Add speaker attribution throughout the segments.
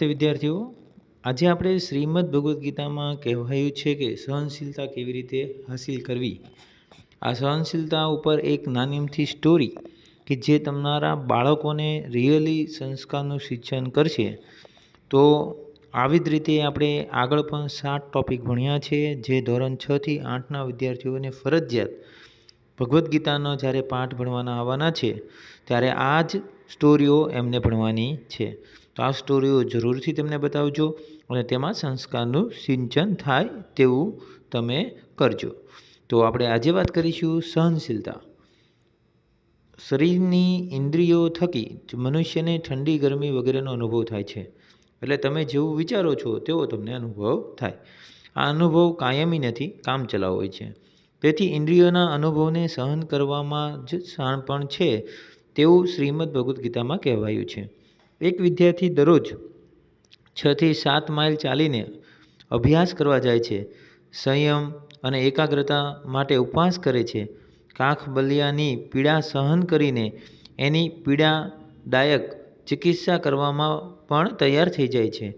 Speaker 1: નમસ્તે વિદ્યાર્થીઓ. આજે આપણે શ્રીમદ ભગવદ્ ગીતામાં કહેવાયું છે કે સહનશીલતા કેવી રીતે હાસિલ કરવી? આ સહનશીલતા ઉપર એક નાનીમથી સ્ટોરી કે જે તમારા બાળકોને રિયલી સંસ્કારનું શિક્ષણ કરશે. તો આવી જ રીતે આપણે આગળ પણ સાત ટોપિક ભણ્યા છે, જે ધોરણ છ થી આઠના વિદ્યાર્થીઓને ફરજિયાત ભગવદ્ ગીતાનો જ્યારે પાઠ ભણવાના આવવાના છે, ત્યારે આ જ સ્ટોરીઓ એમને ભણવાની છે. તો આ સ્ટોરીઓ જરૂરથી તેમને બતાવજો અને તેમાં સંસ્કારનું સિંચન થાય તેવું તમે કરજો. તો આપણે આજે વાત કરીશું સહનશીલતા. શરીરની ઇન્દ્રિયો થકી મનુષ્યને ઠંડી, ગરમી વગેરેનો અનુભવ થાય છે. એટલે તમે જેવું વિચારો છો તેવો તમને અનુભવ થાય. આ અનુભવ કાયમી નથી, કામ ચલાવ હોય છે. તેથી ઇન્દ્રિયોના અનુભવને સહન કરવામાં જ શાણપણ છે તેવું શ્રીમદ ભગવદ્ ગીતામાં કહેવાયું છે. એક વિદ્યાર્થી દરરોજ છથી સાત માઇલ ચાલીને અભ્યાસ કરવા જાય છે. સંયમ અને એકાગ્રતા માટે ઉપવાસ કરે છે. કાંખ બલિયાની પીડા સહન કરીને એની પીડાદાયક ચિકિત્સા કરવામાં પણ તૈયાર થઈ જાય છે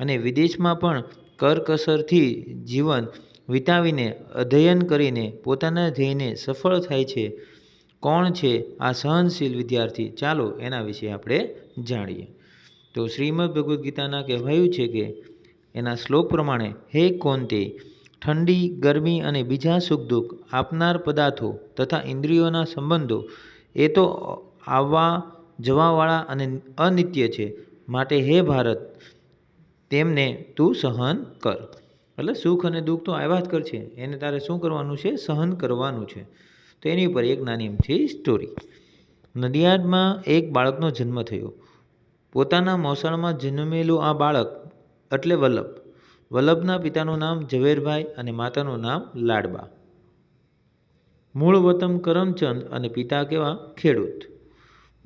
Speaker 1: અને વિદેશમાં પણ કરકસરથી જીવન વિતાવીને અધ્યયન કરીને પોતાના ધ્યેયને સફળ થાય છે. કોણ છે આ સહનશીલ વિદ્યાર્થી? ચાલો એના વિશે આપણે જાણીએ. તો શ્રીમદ ભગવદ્ ગીતાના કહેવાયું છે કે એના શ્લોક પ્રમાણે, હે કોંતે, ઠંડી, ગરમી અને બીજા સુખ દુઃખ આપનાર પદાર્થો તથા ઇન્દ્રિયોના સંબંધો, એ તો આવવા, જવાવાળા અને અનિત્ય છે. માટે હે ભારત, તેમને તું સહન કર. એટલે સુખ અને દુઃખ તો આવ્યા જ કરશે એને તારે શું કરવાનું છે? સહન કરવાનું છે. તો એની ઉપર એક નાની એમથી સ્ટોરી નડિયાદમાં એક બાળકનો જન્મ થયો. પોતાના મોસાળમાં જન્મેલું આ બાળક એટલે વલ્લભ. વલ્લભના પિતાનું નામ ઝવેરભાઈ અને માતાનું નામ લાડબા. મૂળ વતન કરમચંદ અને પિતા કેવા? ખેડૂત.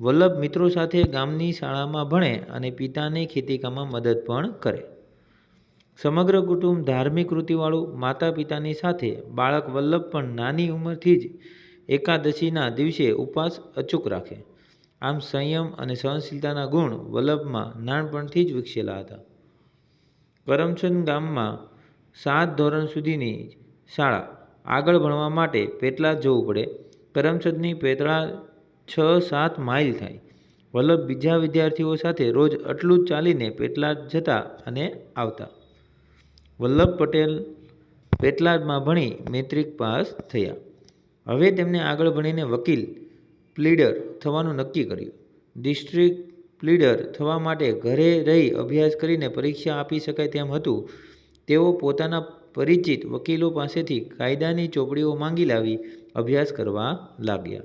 Speaker 1: વલ્લભ મિત્રો સાથે ગામની શાળામાં ભણે અને પિતાને ખેતીકામમાં મદદ પણ કરે. સમગ્ર કુટુંબ ધાર્મિક કૃતિવાળું માતા પિતાની સાથે. બાળક વલ્લભ પણ નાની ઉંમરથી જ એકાદશીના દિવસે ઉપવાસ અચૂક રાખે. આમ સંયમ અને સહનશીલતાના ગુણ વલ્લભમાં નાનપણથી જ વિકસેલા હતા. કરમચંદ ગામમાં સાત ધોરણ સુધીની શાળા આગળ ભણવા માટે પેટલાદ જવું પડે. કરમચંદની પેટલા છ સાત માઇલ થાય. વલ્લભ બીજા વિદ્યાર્થીઓ સાથે રોજ આટલું જ ચાલીને પેટલા જતા અને આવતા. વલ્લભ પટેલ પેટલાદમાં ભણી મેટ્રિક પાસ થયા. હવે તેમને આગળ ભણીને વકીલ પ્લીડર થવાનું નક્કી કર્યું. ડિસ્ટ્રિક્ટ પ્લીડર થવા માટે ઘરે રહી અભ્યાસ કરીને પરીક્ષા આપી શકાય તેમ હતું. તેઓ પોતાના પરિચિત વકીલો પાસેથી કાયદાની ચોપડીઓ માંગી લાવી અભ્યાસ કરવા લાગ્યા.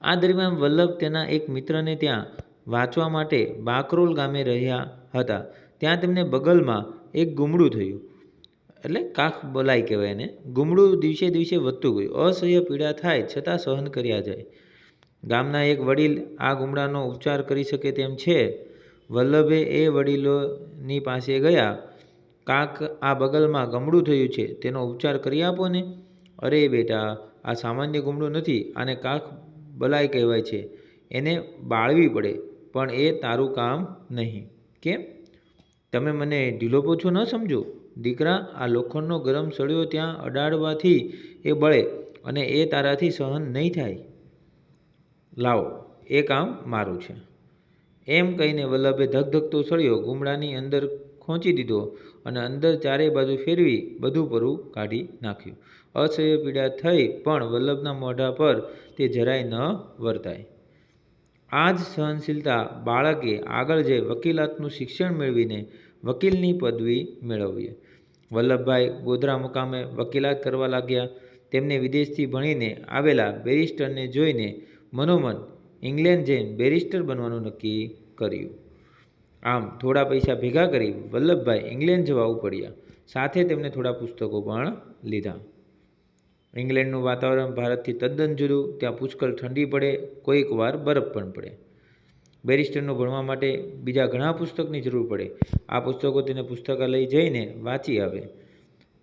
Speaker 1: આ દરમિયાન વલ્લભ તેના એક મિત્રને ત્યાં વાંચવા માટે બાકરોલ ગામે રહ્યા હતા. ત્યાં તેમને બગલમાં એક ગુમડું થયું. એટલે કાખ બલાઈ કહેવાય એને. ગુમડું દિવસે દિવસે વધતું ગયું. અસહ્ય પીડા થાય છતાં સહન કર્યા જાય. ગામના એક વડીલ આ ગુમડાનો ઉપચાર કરી શકે તેમ છે. વલ્લભે એ વડીલોની પાસે ગયા. કાક આ બગલમાં ગમડું થયું છે. તેનો ઉપચાર કરી આપો ને. અરે બેટા, આ સામાન્ય ગુમડું નથી. આને કાખ બલાઈ કહેવાય છે. એને બાળવી પડે, પણ એ તારું કામ નહીં. કેમ? તમે મને ઢીલો પોછો ન સમજો? દીકરા, આ લોખંડનો ગરમ સળિયો ત્યાં અડાડવાથી એ બળે અને એ તારાથી સહન નહીં થાય. લાવો એ કામ મારું છે. એમ કહીને વલ્લભે ધગધગતો સળિયો ગુમડાની અંદર ખોંચી દીધો અને અંદર ચારે બાજુ ફેરવી બધું પરું કાઢી નાખ્યું. અસહ્ય પીડા થઈ પણ વલ્લભના મોઢા પર તે જરાય ન વર્તાય. આ જ સહનશીલતા બાળકે આગળ જઈ વકીલાતનું શિક્ષણ મેળવીને વકીલની પદવી મેળવી વલ્લભભાઈ ગોધરા મુકામે વકીલાત કરવા લાગ્યા. તેમને વિદેશથી ભણીને આવેલા બેરિસ્ટરને જોઈને મનોમન ઇંગ્લેન્ડ જઈને બેરિસ્ટર બનવાનું નક્કી કર્યું. આમ થોડા પૈસા ભેગા કરી વલ્લભભાઈ ઇંગ્લેન્ડ જવા ઉપડ્યા. સાથે તેમને થોડા પુસ્તકો પણ લીધા. ઇંગ્લેન્ડનું વાતાવરણ ભારતથી તદ્દન જુદું. ત્યાં પુષ્કળ ઠંડી પડે, કોઈક વાર બરફ પણ પડે. બેરિસ્ટરનું ભણવા માટે બીજા ઘણા પુસ્તકની જરૂર પડે. આ પુસ્તકો તેને પુસ્તકાલય જઈને વાંચી આવે.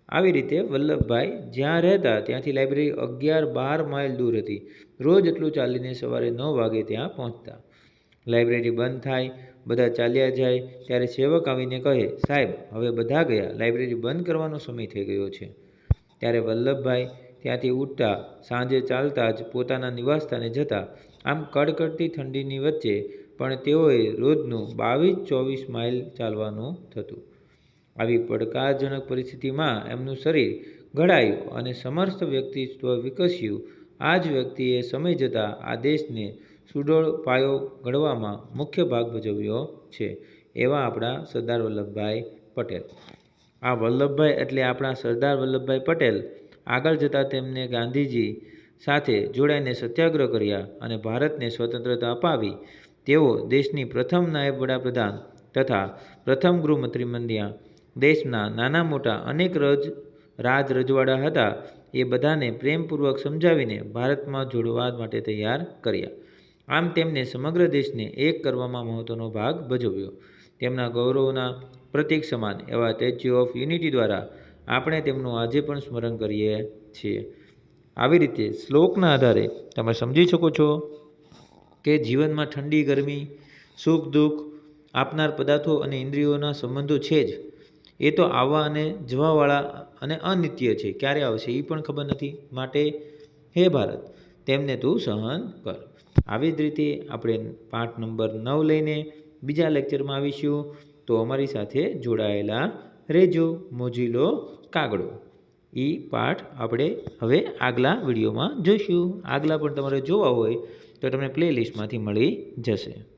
Speaker 1: આવી રીતે વલ્લભભાઈ જ્યાં રહેતા ત્યાંથી લાઇબ્રેરી અગિયાર બાર માઇલ દૂર હતી. રોજ એટલું ચાલીને સવારે નવ વાગે ત્યાં પહોંચતા. લાઇબ્રેરી બંધ થાય, બધા ચાલ્યા જાય, ત્યારે સેવક આવીને કહે, સાહેબ, હવે બધા ગયા, લાઇબ્રેરી બંધ કરવાનો સમય થઈ ગયો છે. ત્યારે વલ્લભભાઈ ત્યાંથી ઉઠતા, સાંજે ચાલતા જ પોતાના નિવાસસ્થાને જતા. આમ કડકડતી ઠંડીની વચ્ચે પણ તેઓએ રોજનું બાવીસ ચોવીસ માઇલ ચાલવાનું થતું. આવી પડકારજનક પરિસ્થિતિમાં એમનું શરીર ઘડાયું અને સમર્થ વ્યક્તિત્વ વિકસ્યું. આ જ વ્યક્તિએ સમય જતાં આ દેશને સુડોળ પાયો ઘડવામાં મુખ્ય ભાગ ભજવ્યો છે, એવા આપણા સરદાર વલ્લભભાઈ પટેલ. આ વલ્લભભાઈ એટલે આપણા સરદાર વલ્લભભાઈ પટેલ. આગળ જતાં તેમને ગાંધીજી સાથે જોડાઈને સત્યાગ્રહ કર્યા અને ભારતને સ્વતંત્રતા અપાવી. તેઓ દેશની પ્રથમ નાયબ વડાપ્રધાન તથા પ્રથમ ગૃહમંત્રી બન્યા. દેશના નાના મોટા અનેક રજ, રાજ રજવાડા હતા. એ બધાને પ્રેમપૂર્વક સમજાવીને ભારતમાં જોડવા માટે તૈયાર કર્યા. આમ તેમને સમગ્ર દેશને એક કરવામાં મહત્ત્વનો ભાગ ભજવ્યો. તેમના ગૌરવના પ્રતીક સમાન એવા સ્ટેચ્યુ ઓફ યુનિટી દ્વારા આપણે તેમનું આજે પણ સ્મરણ કરીએ છીએ. આવી રીતે શ્લોકના આધારે તમે સમજી શકો છો કે જીવનમાં ઠંડી, ગરમી, સુખ, દુઃખ, આપનાર પદાર્થો અને ઇન્દ્રિયોના સંબંધો છે જ. એ તો આવવા અને જવાવાળા અને અનિત્ય છે. ક્યારે આવશે એ પણ ખબર નથી. માટે હે ભારત, તેમને તું સહન કર. આવી જ રીતે આપણે પાઠ નંબર નવ લઈને બીજા લેક્ચરમાં આવીશું. તો અમારી સાથે જોડાયેલા રહેજો મોજીલો કાગડો. એ પાઠ આપણે હવે આગલા વિડીયોમાં જોઈશું. આગલા પણ તમારે જોવા હોય તો તમને પ્લેલિસ્ટમાંથી મળી જશે.